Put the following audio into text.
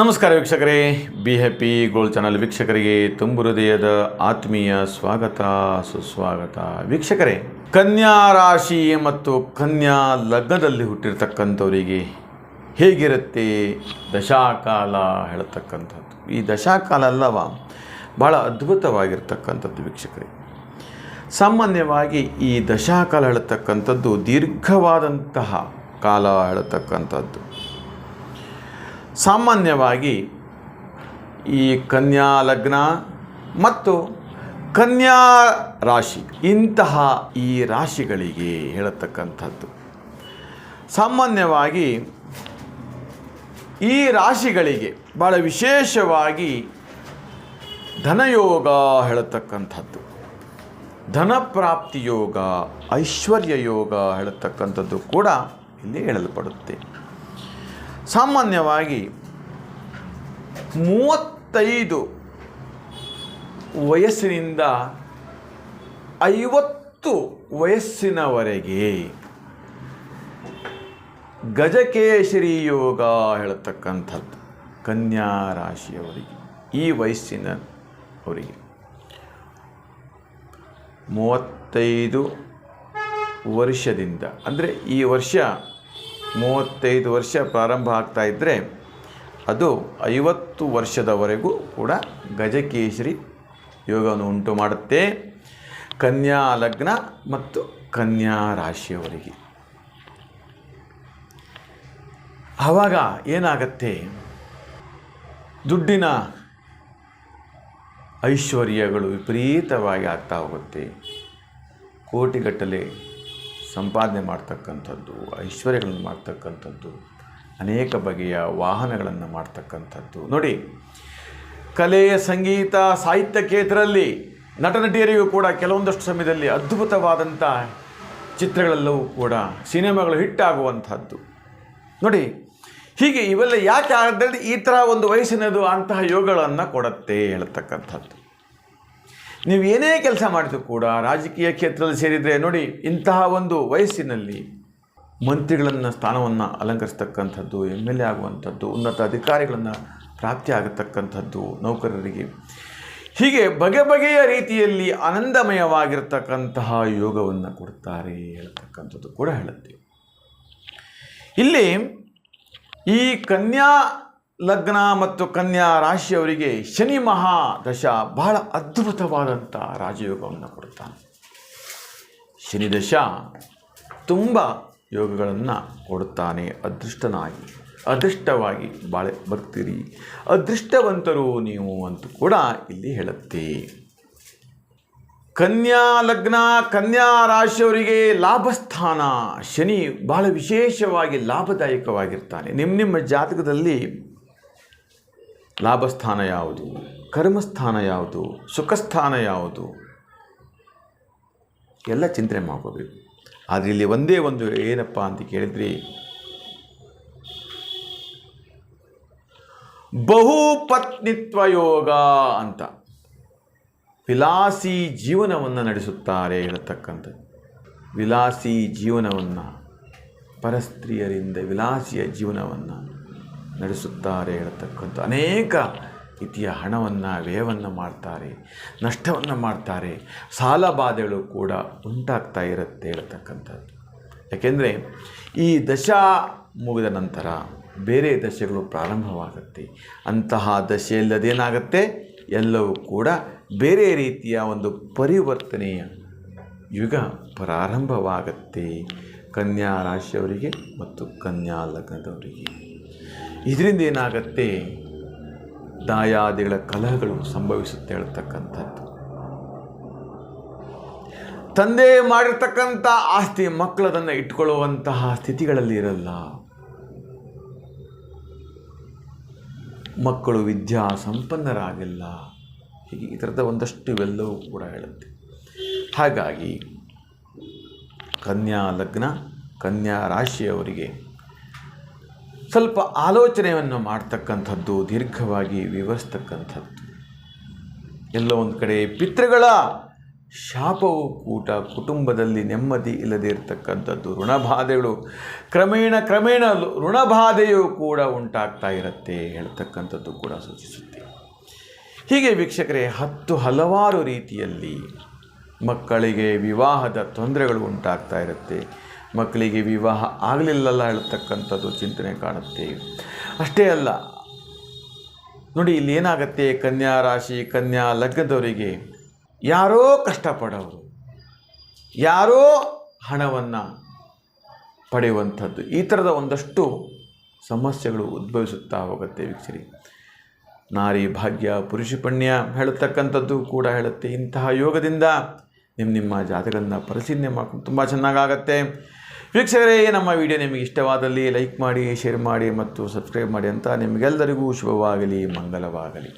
ನಮಸ್ಕಾರ ವೀಕ್ಷಕರೇ. Be happy gold channel ವೀಕ್ಷಕರಿಗೆ ತುಂಬು ಹೃದಯದ ಆತ್ಮೀಯ ಸ್ವಾಗತ, ಸುಸ್ವಾಗತ. ವೀಕ್ಷಕರೇ, ಕನ್ಯಾ ರಾಶಿ ಮತ್ತು ಕನ್ಯಾ ಲಗ್ನದಲ್ಲಿ ಹುಟ್ಟಿರ್ತಕ್ಕಂಥವರಿಗೆ ಹೇಗಿರುತ್ತೆ ದಶಾಕಾಲ ಹೇಳತಕ್ಕಂಥದ್ದು? ಈ ದಶಾಕಾಲ ಅಲ್ಲವ ಭಾಳ ಅದ್ಭುತವಾಗಿರ್ತಕ್ಕಂಥದ್ದು ವೀಕ್ಷಕರೇ. ಸಾಮಾನ್ಯವಾಗಿ ಈ ದಶಾಕಾಲ ಹೇಳತಕ್ಕಂಥದ್ದು ದೀರ್ಘವಾದಂತಹ ಕಾಲ ಹೇಳತಕ್ಕಂಥದ್ದು. ಸಾಮಾನ್ಯವಾಗಿ ಈ ಕನ್ಯಾ ಲಗ್ನ ಮತ್ತು ಕನ್ಯಾ ರಾಶಿ, ಇಂತಹ ಈ ರಾಶಿಗಳಿಗೆ ಹೇಳತಕ್ಕಂಥದ್ದು. ಸಾಮಾನ್ಯವಾಗಿ ಈ ರಾಶಿಗಳಿಗೆ ಭಾಳ ವಿಶೇಷವಾಗಿ ಧನಯೋಗ ಹೇಳತಕ್ಕಂಥದ್ದು. ಧನಪ್ರಾಪ್ತಿ ಯೋಗ, ಐಶ್ವರ್ಯ ಯೋಗ ಹೇಳತಕ್ಕಂಥದ್ದು ಕೂಡ ಇಲ್ಲಿ ಹೇಳಲ್ಪಡುತ್ತೆ. ಸಾಮಾನ್ಯವಾಗಿ ಮೂವತ್ತೈದು ವಯಸ್ಸಿನಿಂದ ಐವತ್ತು ವಯಸ್ಸಿನವರೆಗೆ ಗಜಕೇಶರಿ ಯೋಗ ಹೇಳ್ತಕ್ಕಂಥದ್ದು ಕನ್ಯಾ ರಾಶಿಯವರಿಗೆ, ಈ ವಯಸ್ಸಿನ ಅವರಿಗೆ ಮೂವತ್ತೈದು ವರ್ಷದಿಂದ, ಅಂದರೆ ಈ ವರ್ಷ ಮೂವತ್ತೈದು ವರ್ಷ ಪ್ರಾರಂಭ ಆಗ್ತಾ ಇದ್ದರೆ ಅದು ಐವತ್ತು ವರ್ಷದವರೆಗೂ ಕೂಡ ಗಜಕೇಶರಿ ಯೋಗವನ್ನು ಉಂಟು ಮಾಡುತ್ತೆ. ಕನ್ಯಾ ಲಗ್ನ ಮತ್ತು ಕನ್ಯಾ ರಾಶಿಯವರಿಗೆ. ಆವಾಗ ಏನಾಗತ್ತೆ? ದುಡ್ಡಿನ ಐಶ್ವರ್ಯಗಳು ವಿಪರೀತವಾಗಿ ಆಗ್ತಾ ಹೋಗುತ್ತೆ. ಕೋಟಿಗಟ್ಟಲೆ ಸಂಪಾದನೆ ಮಾಡ್ತಕ್ಕಂಥದ್ದು, ಐಶ್ವರ್ಯಗಳನ್ನು ಮಾಡ್ತಕ್ಕಂಥದ್ದು, ಅನೇಕ ಬಗೆಯ ವಾಹನಗಳನ್ನು ಮಾಡ್ತಕ್ಕಂಥದ್ದು. ನೋಡಿ ಕಲೆ ಸಂಗೀತ, ಸಾಹಿತ್ಯ ಕ್ಷೇತ್ರದಲ್ಲಿ ನಟನಟಿಯರಿಗೂ ಕೂಡ ಕೆಲವೊಂದಷ್ಟು ಸಮಯದಲ್ಲಿ ಅದ್ಭುತವಾದಂಥ ಚಿತ್ರಗಳೆಲ್ಲವೂ ಕೂಡ ಸಿನಿಮಾಗಳು ಹಿಟ್ಟಾಗುವಂಥದ್ದು ನೋಡಿ, ಹೀಗೆ ಇವೆಲ್ಲ ಯಾಕೆ ಆದರೆ ಈ ಥರ ಒಂದು ವಯಸ್ಸಿನದು ಅಂತಹ ಯೋಗಗಳನ್ನು ಕೊಡುತ್ತೆ ಹೇಳ್ತಕ್ಕಂಥದ್ದು. ನೀವು ಏನೇ ಕೆಲಸ ಮಾಡಿದ್ರು ಕೂಡ ರಾಜಕೀಯ ಕ್ಷೇತ್ರದಲ್ಲಿ ಸೇರಿದರೆ ನೋಡಿ, ಇಂತಹ ಒಂದು ವಯಸ್ಸಿನಲ್ಲಿ ಮಂತ್ರಿಗಳನ್ನು ಸ್ಥಾನವನ್ನು ಅಲಂಕರಿಸ್ತಕ್ಕಂಥದ್ದು ಎಂ ಎಲ್ ಎ ಆಗುವಂಥದ್ದು, ಉನ್ನತ ಅಧಿಕಾರಿಗಳನ್ನು ಪ್ರಾಪ್ತಿ ಆಗತಕ್ಕಂಥದ್ದು ನೌಕರರಿಗೆ. ಹೀಗೆ ಬಗೆ ಬಗೆಯ ರೀತಿಯಲ್ಲಿ ಆನಂದಮಯವಾಗಿರ್ತಕ್ಕಂತಹ ಯೋಗವನ್ನು ಕೊಡ್ತಾರೆ ಹೇಳ್ತಕ್ಕಂಥದ್ದು ಕೂಡ ಹೇಳುತ್ತೆ. ಇಲ್ಲಿ ಈ ಕನ್ಯಾ ಲಗ್ನ ಮತ್ತು ಕನ್ಯಾ ರಾಶಿಯವರಿಗೆ ಶನಿ ಮಹಾದಶ ಬಹಳ ಅದ್ಭುತವಾದಂಥ ರಾಜಯೋಗವನ್ನು ಕೊಡುತ್ತಾನೆ. ಶನಿ ದಶ ತುಂಬ ಯೋಗಗಳನ್ನು ಕೊಡುತ್ತಾನೆ. ಅದೃಷ್ಟನಾಗಿ, ಅದೃಷ್ಟವಾಗಿ ಬಾಳೆ ಬರ್ತೀರಿ. ಅದೃಷ್ಟವಂತರು ನೀವು ಅಂತ ಕೂಡ ಇಲ್ಲಿ ಹೇಳುತ್ತೆ. ಕನ್ಯಾ ಲಗ್ನ, ಕನ್ಯಾ ರಾಶಿಯವರಿಗೆ ಲಾಭಸ್ಥಾನ. ಶನಿ ಬಹಳ ವಿಶೇಷವಾಗಿ ಲಾಭದಾಯಕವಾಗಿರ್ತಾನೆ. ನಿಮ್ಮ ನಿಮ್ಮ ಜಾತಕದಲ್ಲಿ ಲಾಭಸ್ಥಾನ ಯಾವುದು? ಕರ್ಮಸ್ಥಾನ ಯಾವುದು? ಸುಖಸ್ಥಾನ ಯಾವುದು? ಎಲ್ಲ ಚಿಂತನೆ ಮಾಡ್ಕೋಬೇಕು. ಆದರೆ ಇಲ್ಲಿ ಒಂದೇ ಒಂದು ಏನಪ್ಪ ಅಂತ ಕೇಳಿದ್ರಿ, ಬಹುಪತ್ನಿತ್ವ ಯೋಗ ಅಂತ. ವಿಲಾಸಿ ಜೀವನವನ್ನು ನಡೆಸುತ್ತಾರೆ ಹೇಳತಕ್ಕಂಥದ್ದು ವಿಲಾಸಿ ಜೀವನವನ್ನು, ಪರಸ್ತ್ರೀಯರಿಂದ ವಿಲಾಸಿಯ ಜೀವನವನ್ನು ನಡೆಸುತ್ತಾರೆ ಹೇಳತಕ್ಕಂಥ ಅನೇಕ ರೀತಿಯ ಹಣವನ್ನು, ವ್ಯಯವನ್ನು ಮಾಡ್ತಾರೆ, ನಷ್ಟವನ್ನು ಮಾಡ್ತಾರೆ, ಸಾಲ ಬಾಧೆಗಳು ಕೂಡ ಉಂಟಾಗ್ತಾ ಇರುತ್ತೆ ಹೇಳ್ತಕ್ಕಂಥದ್ದು ಯಾಕೆಂದರೆ ಈ ದಶ ಮುಗಿದ ನಂತರ ಬೇರೆ ದಶೆಗಳು ಪ್ರಾರಂಭವಾಗುತ್ತೆ. ಅಂತಹ ದಶೆಯಲ್ಲದೇನಾಗುತ್ತೆ ಎಲ್ಲವೂ ಕೂಡ ಬೇರೆ ರೀತಿಯ ಒಂದು ಪರಿವರ್ತನೆಯ ಯುಗ ಪ್ರಾರಂಭವಾಗುತ್ತೆ. ಕನ್ಯಾ ರಾಶಿಯವರಿಗೆ ಮತ್ತು ಕನ್ಯಾ ಲಗ್ನದವರಿಗೆ. ಇದರಿಂದ ಏನಾಗತ್ತೆ? ದಾಯಾದಿಗಳ ಕಲಹಗಳು ಸಂಭವಿಸುತ್ತೆ ಹೇಳ್ತಕ್ಕಂಥದ್ದು. ತಂದೆ ಮಾಡಿರ್ತಕ್ಕಂಥ ಆಸ್ತಿ ಮಕ್ಕಳದನ್ನು ಇಟ್ಕೊಳ್ಳುವಂತಹ ಸ್ಥಿತಿಗಳಲ್ಲಿ ಇರಲ್ಲ. ಮಕ್ಕಳು ವಿದ್ಯಾ ಸಂಪನ್ನರಾಗಿಲ್ಲ. ಹೀಗೆ ಈ ಥರದ ಒಂದಷ್ಟು ಇವೆಲ್ಲವೂ ಕೂಡ ಹೇಳುತ್ತೆ. ಹಾಗಾಗಿ ಕನ್ಯಾ ಲಗ್ನ, ಕನ್ಯಾ ರಾಶಿಯವರಿಗೆ ಸ್ವಲ್ಪ ಆಲೋಚನೆಯನ್ನು ಮಾಡ್ತಕ್ಕಂಥದ್ದು, ದೀರ್ಘವಾಗಿ ವಿವರಿಸ್ತಕ್ಕಂಥದ್ದು. ಎಲ್ಲ ಒಂದು ಕಡೆ ಪಿತೃಗಳ ಶಾಪವು ಕೂಟ ಕುಟುಂಬದಲ್ಲಿ ನೆಮ್ಮದಿ ಇಲ್ಲದೆ ಇರತಕ್ಕಂಥದ್ದು, ಋಣಬಾಧೆಗಳು. ಕ್ರಮೇಣ ಕ್ರಮೇಣ ಋಣಬಾಧೆಯು ಕೂಡ ಉಂಟಾಗ್ತಾ ಇರುತ್ತೆ ಹೇಳ್ತಕ್ಕಂಥದ್ದು ಕೂಡ ಸೂಚಿಸುತ್ತೆ. ಹೀಗೆ ವೀಕ್ಷಕರೇ, ಹತ್ತು ಹಲವಾರು ರೀತಿಯಲ್ಲಿ ಮಕ್ಕಳಿಗೆ ವಿವಾಹದ ತೊಂದರೆಗಳು ಉಂಟಾಗ್ತಾ ಇರುತ್ತೆ. ಮಕ್ಕಳಿಗೆ ವಿವಾಹ ಆಗಲಿಲ್ಲಲ್ಲ ಹೇಳ್ತಕ್ಕಂಥದ್ದು ಚಿಂತನೆ ಕಾಣುತ್ತೆ. ಅಷ್ಟೇ ಅಲ್ಲ, ನೋಡಿ ಇಲ್ಲಿ ಏನಾಗತ್ತೆ ಕನ್ಯಾ ರಾಶಿ, ಕನ್ಯಾ ಲಗ್ನದವರಿಗೆ? ಯಾರೋ ಕಷ್ಟಪಡೋರು, ಯಾರೋ ಹಣವನ್ನು ಪಡೆಯುವಂಥದ್ದು, ಈ ಥರದ ಒಂದಷ್ಟು ಸಮಸ್ಯೆಗಳು ಉದ್ಭವಿಸುತ್ತಾ ಹೋಗುತ್ತೆ ವೀಕ್ಷರಿ. ನಾರಿ ಭಾಗ್ಯ, ಪುರುಷ ಪುಣ್ಯ ಹೇಳತಕ್ಕಂಥದ್ದು ಕೂಡ ಹೇಳುತ್ತೆ. ಇಂತಹ ಯೋಗದಿಂದ ನಿಮ್ಮ ನಿಮ್ಮ ಜಾತಕಗಳನ್ನು ಪರಿಶೀಲನೆ ಮಾಡ್ಕೊಂಡು ತುಂಬ ಚೆನ್ನಾಗಾಗತ್ತೆ. ವೀಕ್ಷಕರೇ, ನಮ್ಮ ವಿಡಿಯೋ ನಿಮಗೆ ಇಷ್ಟವಾದಲ್ಲಿ ಲೈಕ್ ಮಾಡಿ ಶೇರ್ ಮಾಡಿ ಮತ್ತು ಸಬ್ಸ್ಕ್ರೈಬ್ ಮಾಡಿ ಅಂತ ನಿಮಗೆಲ್ಲರಿಗೂ ಶುಭವಾಗಲಿ, ಮಂಗಲವಾಗಲಿ.